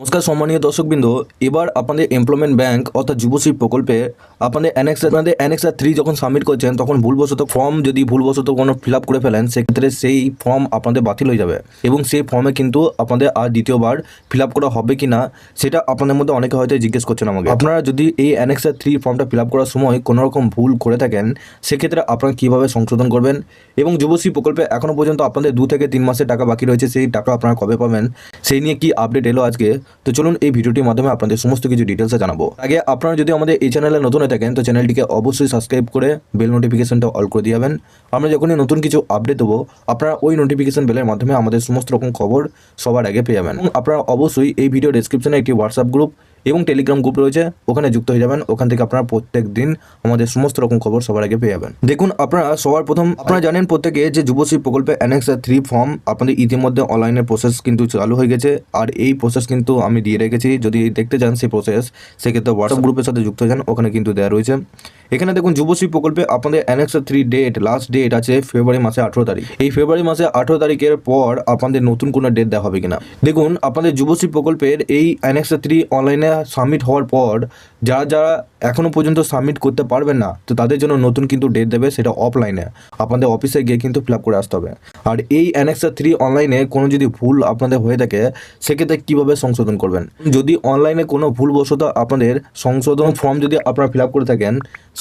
নমস্কার, সম্মানীয় দর্শকবৃন্দ। এবার আপনাদের এমপ্লয়মেন্ট ব্যাংক অর্থাৎ যুবশ্রী প্রকল্পে আপনাদের অ্যানেক্স আপনাদের অ্যানেক্সার থ্রি যখন সাবমিট করছেন, তখন ভুলবশত ফর্ম যদি ভুলবশত কোনো ফিল আপ করে ফেলেন, সেক্ষেত্রে সেই ফর্ম আপনাদের বাতিল হয়ে যাবে। এবং সেই ফর্মে কিন্তু আপনাদের আর দ্বিতীয়বার ফিল আপ করা হবে কি না সেটা আপনাদের মধ্যে অনেকে হয়তো জিজ্ঞেস করছেন আমাকে। আপনারা যদি এই অ্যানেক্সার থ্রি ফর্মটা ফিল আপ করার সময় কোনো রকম ভুল করে থাকেন, সেক্ষেত্রে আপনারা কীভাবে সংশোধন করবেন? এবং যুবশ্রী প্রকল্পে এখনও পর্যন্ত আপনাদের দু থেকে তিন মাসের টাকা বাকি রয়েছে, সেই টাকা আপনারা কবে পাবেন? সেই নিয়ে কি আপডেট এলো আজকে? তো চলুন এই ভিডিওটির মাধ্যমে আপনাদের সমস্ত কিছু ডিটেলসে জানাব। আগে আপনারা যদি আমাদের এই চ্যানেলে নতুন হয়ে থাকেন, তো চ্যানেলটিকে অবশ্যই সাবস্ক্রাইব করে বেল নোটিফিকেশনটা অল করে দিয়ে যাবেন। আমরা যখনই নতুন কিছু আপডেট দেবো, আপনারা ওই নোটিফিকেশন বেলের মাধ্যমে আমাদের সমস্ত রকম খবর সবার আগে পেয়ে যাবেন। আপনারা অবশ্যই এই ভিডিও ডিসক্রিপশনে একটি হোয়াটসঅ্যাপ গ্রুপ এবং টেলিগ্রাম গ্রুপ রয়েছে, ওখানে যুক্ত হয়ে যাবেন। ওখান থেকে আপনারা প্রত্যেক দিন আমাদের সমস্ত রকম খবর সবার আগে পেয়ে যাবেন। দেখুন, আপনারা সবার প্রথম, আপনারা জানেন প্রত্যেকে যে যুবশ্রী প্রকল্পে অ্যানেক্স থ্রি ফর্ম আপনাদের ইতিমধ্যে অনলাইনে প্রসেস কিন্তু চালু হয়ে গেছে। আর এই প্রসেস কিন্তু আমি দিয়ে রেখেছি। যদি দেখতে চান সেই প্রসেস সেক্ষেত্রে হোয়াটসঅ্যাপ গ্রুপের সাথে যুক্ত হয়ে যান। ওখানে কিন্তু দেওয়া রয়েছে। এখানে দেখুন যুবশ্রী প্রকল্পে আপনাদের annex three date last date আছে ফেব্রুয়ারি মাসে আঠেরো তারিখ। এই ফেব্রুয়ারি মাসে আঠেরো তারিখের পর আপনাদের নতুন কোনো ডেট দেওয়া হবে কিনা। দেখুন, আপনাদের যুবশ্রী প্রকল্পের এই অ্যানেক্স থ্রি অনলাইনে সাবমিট হওয়ার পর যারা যারা এখনও পর্যন্ত সাবমিট করতে পারবেন না, তো তাদের জন্য নতুন কিন্তু ডেট দেবে সেটা অফলাইনে আপনাদের অফিসে গিয়ে কিন্তু ফিল করে আসতে হবে। আর এই অ্যানেক্সা থ্রি অনলাইনে কোনো যদি ভুল আপনাদের হয়ে থাকে, সেক্ষেত্রে কীভাবে সংশোধন করবেন? যদি অনলাইনে কোনো ভুলবশত আপনাদের সংশোধন ফর্ম যদি আপনারা ফিল করে থাকেন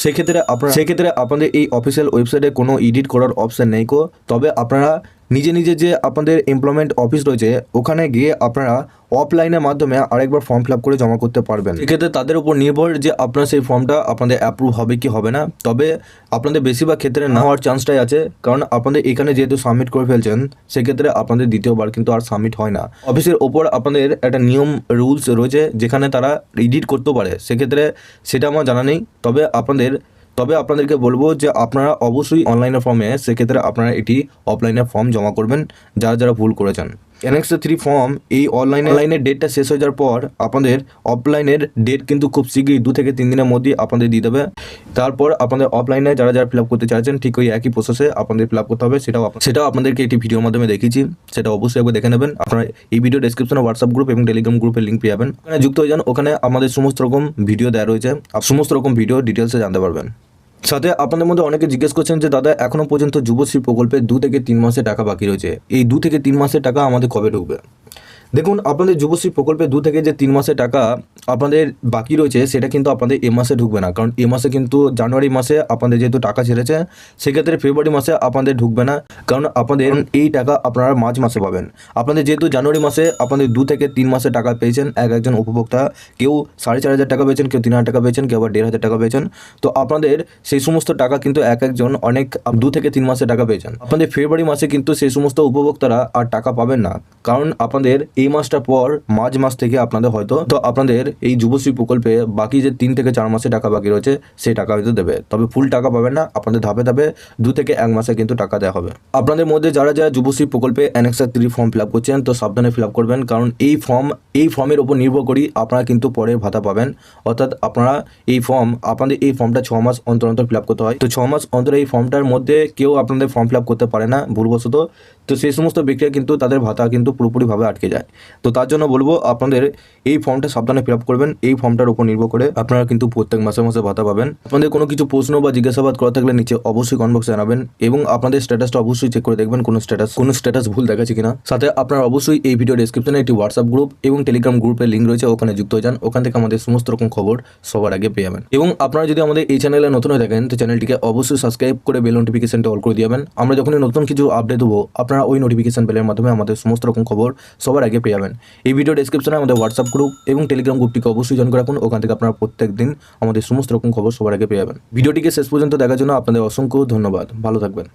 সেক্ষেত্রে আপনার সেক্ষেত্রে আপনাদের এই অফিসিয়াল ওয়েবসাইটে কোনো এডিট করার অপশান নেই কো। তবে আপনারা নিজে নিজে যে আপনাদের এমপ্লয়মেন্ট অফিস রয়েছে, ওখানে গিয়ে আপনারা অফলাইনের মাধ্যমে আরেকবার ফর্ম ফিল করে জমা করতে পারবেন। সেক্ষেত্রে তাদের উপর নির্ভর যে আপনার সেই ফর্মটা আপনাদের অ্যাপ্রুভ হবে কি হবে না। তবে আপনাদের বেশিরভাগ ক্ষেত্রে না হওয়ার চান্সটাই আছে, কারণ আপনাদের এখানে যেহেতু সাবমিট করে ফেলছেন, সেক্ষেত্রে আপনাদের দ্বিতীয়বার কিন্তু আর সাবমিট হয় না। অফিসের ওপর আপনাদের একটা নিয়ম রুলস রয়েছে, যেখানে তারা এডিট করতেও পারে। সেক্ষেত্রে সেটা আমার জানা নেই, তবে আপনাদের তবে আপনাদেরকে বলব যে আপনারা অবশ্যই অনলাইনে ফর্মে সেক্ষেত্রে আপনারা এটি অফলাইনে ফর্ম জমা করবেন, যারা যারা ভুল করেছেন। এনএক্স থ্রি ফর্ম এই অনলাইনে অনলাইনের ডেটটা শেষ হয়ে যাওয়ার পর আপনাদের অফলাইনের ডেট কিন্তু খুব শীঘ্রই দু থেকে তিন দিনের মধ্যেই আপনাদের দিয়ে দেবে। তারপর আপনাদের অফলাইনে যারা যারা ফিল আপ করতে চাইছেন, ঠিক ওই একই প্রসেসে আপনাদের ফিল আপ করতে হবে। সেটাও সেটাও আপনাদেরকে একটি ভিডিওর মাধ্যমে দেখিয়েছি। সেটা অবশ্যই একবার দেখে নেবেন। আপনারা এই ভিডিও ডেসক্রিপশনে হোয়াটসঅ্যাপ গ্রুপ এবং টেলিগ্রাম গ্রুপের লিঙ্ক পেয়ে যাবেন। ওখানে যুক্ত হয়ে যান। ওখানে আমাদের সমস্ত রকম ভিডিও দেওয়া রয়েছে। সমস্ত রকম ভিডিও ডিটেলসে জানতে পারবেন। সাথে আপনাদের মধ্যে অনেকে জিজ্ঞেস করছেন যে, দাদা এখনও পর্যন্ত যুবশ্রী প্রকল্পে দু থেকে তিন মাসে টাকা বাকি রয়েছে। এই দু থেকে তিন মাসের টাকা আমাদের কবে ঢুকবে? দেখুন আপনাদের যুবশ্রী প্রকল্পে দু থেকে যে তিন মাসের টাকা আপনাদের বাকি রয়েছে সেটা কিন্তু আপনাদের এ মাসে ঢুকবে না। কারণ এ মাসে কিন্তু জানুয়ারি মাসে আপনাদের যেহেতু টাকা ছেড়েছে সেক্ষেত্রে ফেব্রুয়ারি মাসে আপনাদের ঢুকবে না। কারণ আপনাদের এই টাকা আপনারা মার্চ মাসে পাবেন। আপনাদের যেহেতু জানুয়ারি মাসে আপনাদের দু থেকে তিন মাসের টাকা পেয়েছেন এক একজন উপভোক্তা কেউ সাড়ে চার হাজার টাকা পেয়েছেন কেউ তিন হাজার টাকা পেয়েছেন কেউ আবার দেড় হাজার টাকা পেয়েছেন। তো আপনাদের সেই সমস্ত টাকা কিন্তু এক একজন অনেক দু থেকে তিন মাসের টাকা পেয়েছেন। আপনাদের ফেব্রুয়ারি মাসে কিন্তু সেই সমস্ত উপভোক্তারা আর টাকা পাবেন না। কারণ আপনাদের এই মাসটার পর মার্চ মাস থেকে আপনাদের হয়তো, তো আপনাদের এই যুবশ্রী প্রকল্পে বাকি যে তিন থেকে চার মাসে টাকা বাকি রয়েছে সেই টাকা হয়তো দেবে। তবে ফুল টাকা পাবেন না, আপনাদের ধাপে ধাপে দু থেকে এক মাসে কিন্তু টাকা দেওয়া হবে। আপনাদের মধ্যে যারা যারা যুবশ্রী প্রকল্পে annexure three form fill up করছেন, তো সাবধানে ফিল আপ করবেন, কারণ এই ফর্ম এই ফর্মের উপর নির্ভর করেই আপনারা কিন্তু পরের ভাতা পাবেন। অর্থাৎ আপনারা এই ফর্ম, আপনাদের এই ফর্মটা ছ মাস অন্তর অন্তর ফিল করতে হয়। তো ছ মাস অন্তর এই ফর্মটার মধ্যে কেউ আপনাদের ফর্ম ফিল করতে পারে না, ভুলবশত। তো সেই সমস্ত ব্যক্তিরা কিন্তু তাদের ভাতা কিন্তু পুরোপুরিভাবে আটকে যায়। তো তার জন্য বলব, আপনাদের এই ফর্মটা সাবধানে ফিল করবেন। এই ফর্মটার উপর নির্ভর করে আপনারা কিন্তু প্রত্যেক মাসে মাসে ভাতা পাবেন। আপনাদের কোনো কিছু প্রশ্ন বা জিজ্ঞাসাবাদ করা থাকলে নিচে অবশ্যই কনবক্সে জানাবেন এবং আপনাদের স্ট্যাটাসটা অবশ্যই চেক করে দেখবেন কোনো স্ট্যাটাস কোনো স্ট্যাটাস ভুল দেখাচ্ছে কিনা। সাথে আপনারা অবশ্যই এই ভিডিও ডেসক্রিপশনে একটি হোয়াটসঅ্যাপ গ্রুপ এবং টেলিগ্রাম গ্রুপের লিঙ্ক রয়েছে, ওখানে যুক্ত হয়ে যান। ওখান থেকে আমাদের সমস্ত রকম খবর সবার আগে পেয়ে যাবেন। এবং আপনারা যদি আমাদের এই চ্যানেলে নতুন হয়ে থাকেন, তো চ্যানেলটিকে অবশ্যই সাবস্ক্রাইব করে বেল নোটিফিকেশনটা অল করে দিবেন আমরা যখনই নতুন কিছু আপডেট দেবো, আপনারা ওই নোটিফিকেশন বেলের মাধ্যমে আমাদের সমস্ত রকম খবর সবার আগে পেয়ে যাবেন। এই ভিডিও ডেসক্রিপশনে আমাদের হোয়াটসঅ্যাপ গ্রুপ এবং টেলিগ্রাম গ্রুপটিকে অবশ্যই জয়েন করে রাখুন। ওখান থেকে আপনারা প্রত্যেক দিন আমাদের সমস্ত রকম খবর সবার আগে পেয়ে যাবেন। ভিডিওটিকে শেষ পর্যন্ত দেখার জন্য আপনাদের অসংখ্য ধন্যবাদ। ভালো থাকবেন।